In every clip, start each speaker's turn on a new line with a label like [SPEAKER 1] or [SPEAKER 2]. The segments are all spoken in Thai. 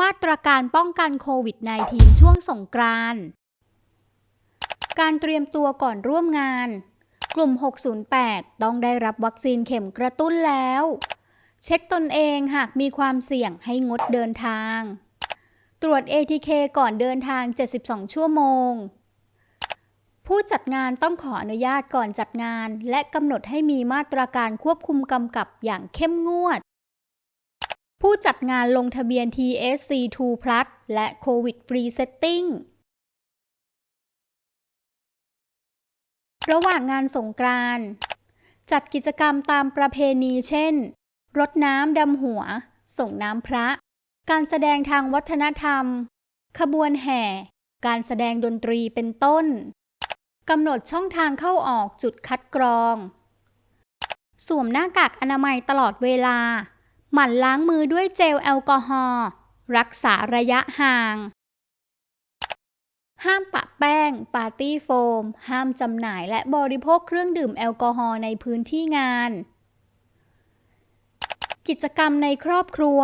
[SPEAKER 1] มาตรการป้องกันโควิด -19 ช่วงสงกรานต์การเตรียมตัวก่อนร่วมงาน กลุ่ม 608 ต้องได้รับวัคซีนเข็มกระตุ้นแล้ว เช็คตนเองหากมีความเสี่ยงให้งดเดินทาง ตรวจ ATK ก่อนเดินทาง 72 ชั่วโมง ผู้จัดงานต้องขออนุญาตก่อนจัดงาน และกำหนดให้มีมาตรการควบคุมกำกับอย่างเข้มงวด ผู้จัดงานลงทะเบียน TSC2 Plus และ COVID Free Setting ระหว่างงานสงกรานต์จัดกิจกรรมตามประเพณีเช่น รดน้ำดำหัว ส่งน้ำพระ การแสดงทางวัฒนธรรม ขบวนแห่ การแสดงดนตรีเป็นต้น กำหนดช่องทางเข้าออกจุดคัดกรอง สวมหน้ากากอนามัยตลอดเวลา หมั่นล้างมือด้วยเจลแอลกอฮอล์รักษาระยะห่าง ห้ามปะแป้ง ปาร์ตี้โฟม ห้ามจำหน่ายและบริโภคเครื่องดื่มแอลกอฮอล์ในพื้นที่งาน กิจกรรมในครอบครัว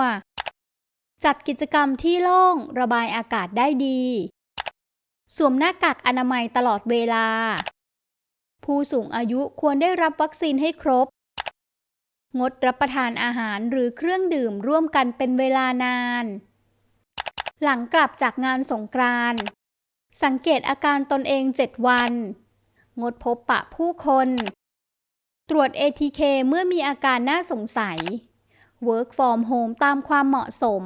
[SPEAKER 1] จัดกิจกรรมที่โล่ง ระบายอากาศได้ดี สวมหน้ากากอนามัยตลอดเวลา ผู้สูงอายุควรได้รับวัคซีนให้ครบ งดรับประทานอาหารหรือเครื่องดื่มร่วมกันเป็นเวลานาน หลังกลับจากงานสงกรานต์สังเกตอาการตนเอง 7 วัน งดพบปะผู้คน ตรวจ ATK เมื่อมีอาการน่าสงสัย Work from home ตามความเหมาะสม